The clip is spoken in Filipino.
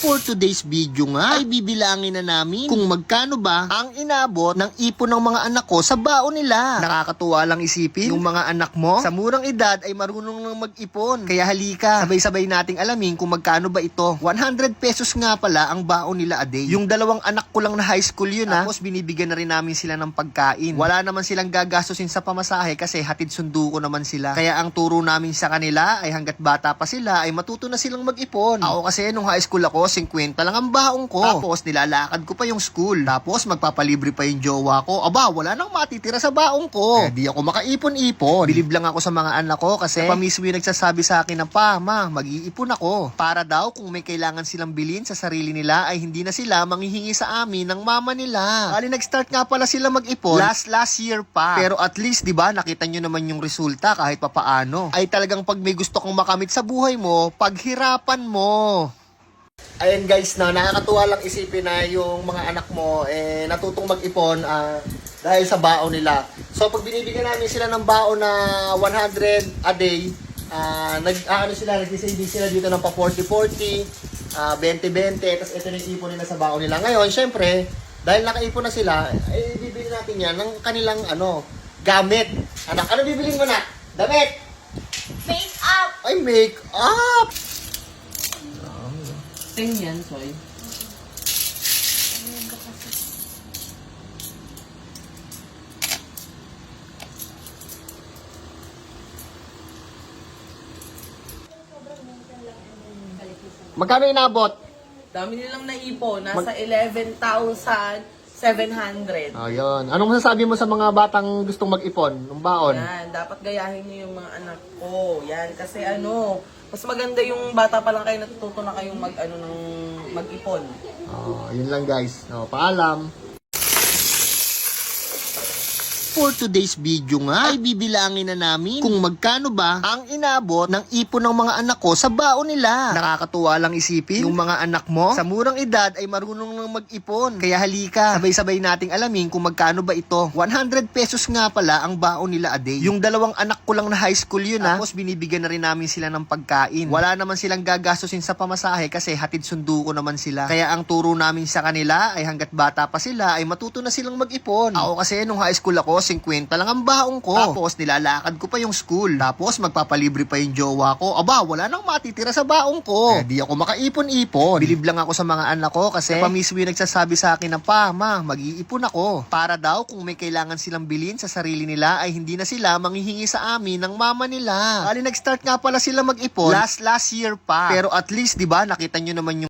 For today's video nga ay bibilangin na namin kung magkano ba ang inabot ng ipon ng mga anak ko sa baon nila. Nakakatuwa lang isipin yung mga anak mo sa murang edad ay marunong nang mag-ipon. Kaya halika, sabay-sabay nating alamin kung magkano ba ito. 100 pesos nga pala ang baon nila a day. Yung dalawang anak ko lang na high school yun ha. Tapos binibigyan na rin namin sila ng pagkain. Wala naman silang gagastusin sa pamasahe kasi hatid sundo ko naman sila. Kaya ang turo namin sa kanila ay hanggat bata pa sila ay matuto na silang mag-ipon. Ako kasi nung high school ako, 50 lang ang baong ko. Tapos nilalakad ko pa yung school. Tapos magpapalibre pa yung jowa ko. Aba, wala nang matitira sa baong ko. Eh, di ako makaipon-ipon. Bilib lang ako sa mga anak ko kasi pa mismo yung nagsasabi sa akin na pa, ma, mag-iipon ako. Para daw kung may kailangan silang bilhin sa sarili nila ay hindi na sila manghihingi sa amin ng mama nila. Ali nag-start nga pala sila mag-ipon last last year pa. Pero at least, di ba, nakita nyo naman yung resulta kahit papaano. Ay talagang pag may gusto kong makamit sa buhay mo, paghirapan mo. Ayun guys, na nakakatuwa lang isipin na yung mga anak mo eh natutong mag-ipon ah, dahil sa baon nila. So pag binibigyan namin sila ng baon na 100 a day, ah, nag ah, ano sila, nag-saving sila dito ng pa 40-40, ah, 20-20, tapos ito na yung ipon nila sa baon nila. Ngayon, syempre, dahil nakaipon na sila, eh bibili natin yan ng kanilang ano, gamit. Anak, ano bibilin mo na? Damit! Make up! Ay, make up! Ting yan, Soy. Magkano inabot? Dami nilang naipon. Nasa 11,700. Ayun. Anong masasabi mo sa mga batang gustong mag-ipon ng baon? Yan, dapat gayahin niyo yung mga anak ko. Yan, kasi ano, mas maganda yung bata pa lang kayo natututo na kayong mag, ano, ng mag-ipon. Oh, yun lang guys. Oh, paalam. For today's video nga ay bibilangin na namin kung magkano ba ang inabot ng ipon ng mga anak ko sa baon nila. Nakakatuwa lang isipin yung mga anak mo sa murang edad ay marunong nang mag-ipon. Kaya halika, sabay-sabay nating alamin kung magkano ba ito. 100 pesos nga pala ang baon nila a day. Yung dalawang anak ko lang na high school yun ha. Tapos binibigyan na rin namin sila ng pagkain. Wala naman silang gagastusin sa pamasahe kasi hatid sundo ko naman sila. Kaya ang turo namin sa kanila ay hanggat bata pa sila ay matuto na silang mag-ipon. Ako kasi nung high school ako, 50 lang ang baong ko. Tapos nilalakad ko pa yung school. Tapos magpapalibre pa yung jowa ko. Aba, wala nang matitira sa baong ko. Eh, di ako makaipon-ipon. Bilib lang ako sa mga anak ko kasi pa mismo yung nagsasabi sa akin na pa, ma, mag-iipon ako. Para daw kung may kailangan silang bilhin sa sarili nila ay hindi na sila manghihingi sa amin ng mama nila. Ali nag-start nga pala sila mag-ipon last last year pa. Pero at least, di ba, nakita nyo naman yung